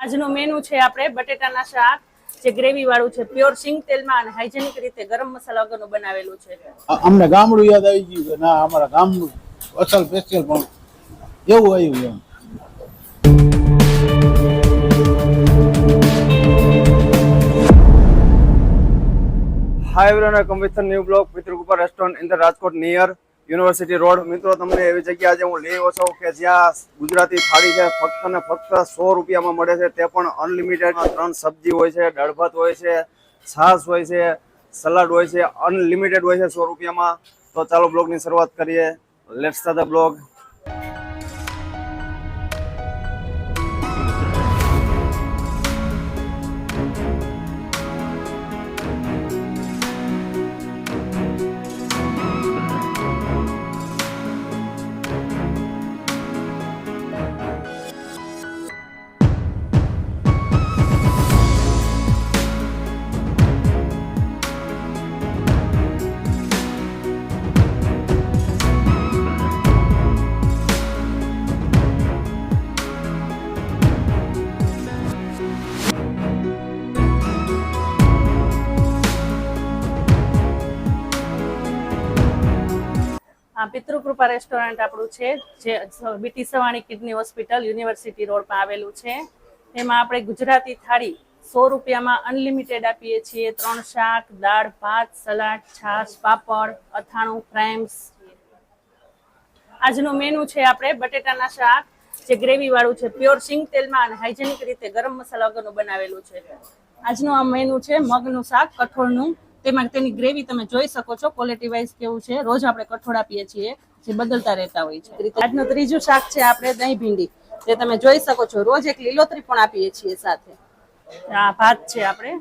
આજનું મેનુ છે આપણે બટેટાના શાક જે ગ્રેવી વાળું છે પ્યોર સિંગ તેલમાં અને હાઇજેનિક રીતે ગરમ મસાલા વગરનું બનાવેલું છે. અમને ગામડું યાદ આવી ગયું કે ના અમારા ગામનું અસલ સ્પેશિયલ પણ એવું આવ્યું એમ. Hi everyone, welcome with new blog blog Pitrukupar restaurant in the Rajkot near University road. મિત્રો, તમને એવી જગ્યા આજે હું લઈ આવ્યો છું કે જ્યાં ગુજરાતી થાળી છે, ફક્ત ને ફક્ત સો રૂપિયામાં મળે છે. તે પણ અનલિમિટેડ ત્રણ સબ્જી હોય છે, દાળ હોય છે, છાશ હોય છે, સલાડ હોય છે અનલિમિટેડ હોય છે સો રૂપિયામાં. તો ચાલો બ્લોગની શરૂઆત કરીએ. Let's the blog Pitrukrupa restaurant આપણું છે, જે BT Savani kidney hospital university road પર આવેલું છે. તેમાં આપણે ગુજરાતી થાળી સો રૂપિયામાં અનલિમિટેડ આપીએ છીએ. ત્રણ શાક, દાળ, ભાત, સલાડ, છાશ, પાપડ, અથાણું ફ્રેમ્સ આજનું મેનુ છે આપણે બટેટાના શાક, જે ગ્રેવી વાળું છે, પ્યોર સિંગ તેલમાં અને હાઇજેનિક રીતે ગરમ મસાલા વગરનું બનાવેલું છે. આજનું આ મેનુ છે મગનું શાક, કઠોળનું તેમાં તેની ગ્રેવી તમે જોઈ શકો છો ક્વોલિટી વાઇઝ કેવું છે. રોજ આપણે કઠોળ આપીએ છીએ, જે બદલતા રહેતા હોય છે. આજનું ત્રીજું શાક છે આપણે દહીં ભીંડી તે તમે જોઈ શકો છો, રોજ એક લીલોતરી પણ આપીએ છીએ સાથે. આ ભાત છે આપણે.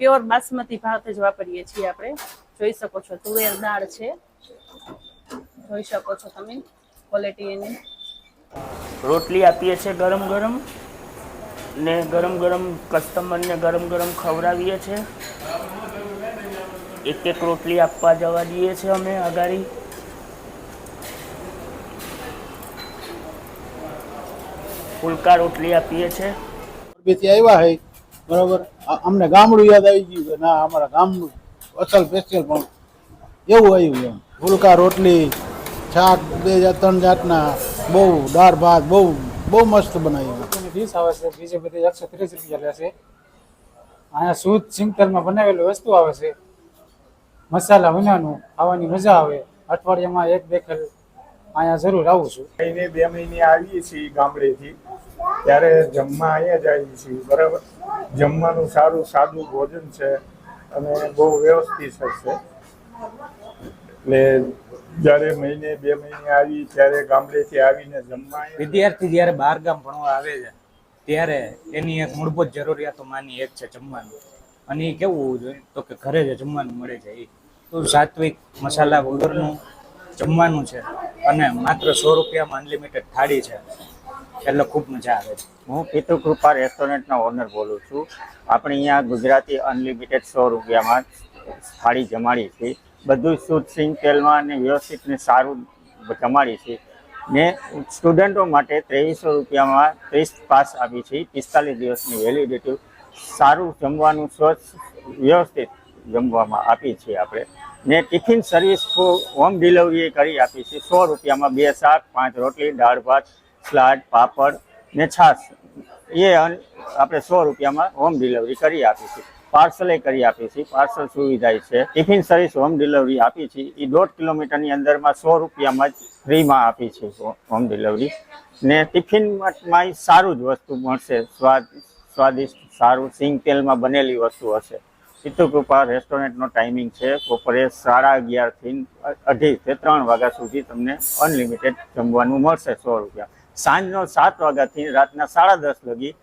પ્યોર બાસમતી ભાત જ વાપરીએ છીએ આપણે. જોઈ શકો છો, તુવેર દાળ છે. જોઈ શકો છો તમે ક્વોલિટી એની. રોટલી આપીએ છીએ ગરમ ગરમ ને ગરમ ગરમ કસ્ટમરને ગરમ ગરમ ખવડાવીએ છીએ. એક એક રોટલી આપવા જવા દઈએ છીએ અમે અગાડી. ફુલકા રોટલી આપીએ છીએ મોરબીથી આવ્યા હોય બરાબર? અમને ગામડું યાદ આવી ગયું કે ના અમારા ગામનું અસલ સ્પેશિયલ પણ એવું આવ્યું એમ ફુલકા રોટલી છાક બે જાત ત્રણ જાતના બહુ દાળ ભાત બહુ બહુ મસ્ત બનાવ્યું ફીસ ડીશ આવે છે. બીજી બધી એકસો ત્રીસ રૂપિયા લે છે. અહીંયા શુદ્ધ સિંગતલમાં બનાવેલી વસ્તુ આવે છે. મસાલા વિનાનું ખાવાની મજા આવે. અઠવાડિયામાં એક બે ખેલ અહીંયા જરૂર આવું છું. મહિને બે મહિને આવીએ છીએ ગામડેથી. ત્યારે જમવા અહીંયા જ આવીએ છીએ બરાબર? જમવાનું સારું સાદું ભોજન છે અને બહુ વ્યવસ્થિત છે. એટલે જ્યારે મહિને બે મહિને આવી ત્યારે ગામડેથી આવીને જમવા વિદ્યાર્થી જ્યારે બહાર ગામ ભણવા આવે છે ત્યારે એની એક મૂળભૂત જરૂરિયાતો માની એક છે જમવાનું. અને એ કેવું હોવું જોઈએ? તો કે ઘરે જ જમવાનું મળે છે એ. તો સાત્વિક મસાલા વગરનું જમવાનું છે અને માત્ર સો રૂપિયામાં અનલિમિટેડ થાળી છે. એટલે ખૂબ મજા આવે છે. હું પિતૃકૃપા રેસ્ટોરન્ટના ઓનર બોલું છું. આપણે અહીંયા ગુજરાતી અનલિમિટેડ સો રૂપિયામાં થાળી જમાડી છે બધું શુદ્ધ, સિંગ તેલમાં અને વ્યવસ્થિત ને સારું જમાડી છે ને સ્ટુડન્ટો માટે ત્રેવીસો રૂપિયામાં ત્રીસ પાસ આપી છે. પિસ્તાલીસ દિવસની વેલિડિટી. સારું જમવાનું સ્વચ્છ વ્યવસ્થિત જમવામાં આપી છીએ આપણે. ને ટિફિન સર્વિસ હોમ ડિલિવરી કરી આપી છે. સો રૂપિયામાં બે શાક, પાંચ રોટલી, દાળ, ભાત સલાડ પાપડ ને છાશ. એ આપણે સો રૂપિયામાં હોમ ડિલિવરી કરી આપી છે. પાર્સલે કરી આપી છે. પાર્સલ સુવિધા છે. ટિફિન સર્વિસ હોમ ડિલિવરી આપી છે. એ દોઢ કિલોમીટરની અંદરમાં સો રૂપિયામાં જ ફ્રીમાં આપી છે હોમ ડિલિવરી ને ટિફિનમાં સારું જ વસ્તુ મળશે. સ્વાદ, સ્વાદિષ્ટ, સારું, સિંગ તેલમાં બનેલી વસ્તુ હશે. પિતૃકૃપા રેસ્ટોરન્ટનો ટાઈમિંગ છે. બપોરે સાડા અગિયારથી અઢી થી ત્રણ વાગ્યા સુધી તમને અનલિમિટેડ જમવાનું મળશે સો રૂપિયા. સાંજનો સાત વાગ્યાથી રાતના સાડા દસ લગી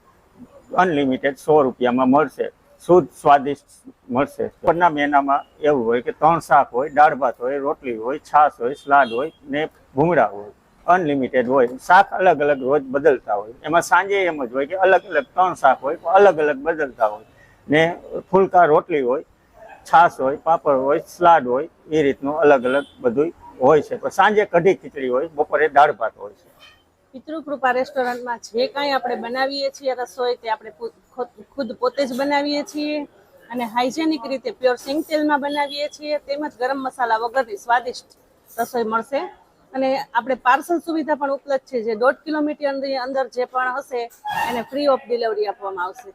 અનલિમિટેડ સો રૂપિયામાં મળશે. શુદ્ધ સ્વાદિષ્ટ મળશે. ઉપરના મહિનામાં એવું હોય કે ત્રણ શાક હોય, દાળ ભાત હોય, રોટલી હોય, છાશ હોય, સલાડ હોય ને ભૂંગળા હોય. અનલિમિટેડ હોય. શાક અલગ અલગ રોજ બદલતા હોય. એમાં સાંજે એમ જ હોય કે અલગ અલગ ત્રણ શાક હોય અલગ અલગ બદલતા હોય. ને ફૂલકા રોટલી હોય, છાશ હોય, પાપડ હોય, સલાડ હોય, એ રીતનું અલગ અલગ બધું હોય છે. પણ સાંજે કઢી ખીચડી હોય, બપોરે દાળ ભાત હોય છે. પિતૃકૃપા રેસ્ટોરન્ટમાં જે કાંઈ આપણે બનાવીએ છીએ રસોઈ, તે આપણે ખુદ- પોતે જ બનાવીએ છીએ. અને હાઇજેનિક રીતે પ્યોર સિંગ તેલમાં બનાવીએ છીએ. તેમજ ગરમ મસાલા વગરની સ્વાદિષ્ટ રસોઈ મળશે. અને આપણે પાર્સલ સુવિધા પણ ઉપલબ્ધ છે, જે દોઢ કિલોમીટરની અંદર જે પણ હશે, એને ફ્રી ઓફ ડિલિવરી આપવામાં આવશે.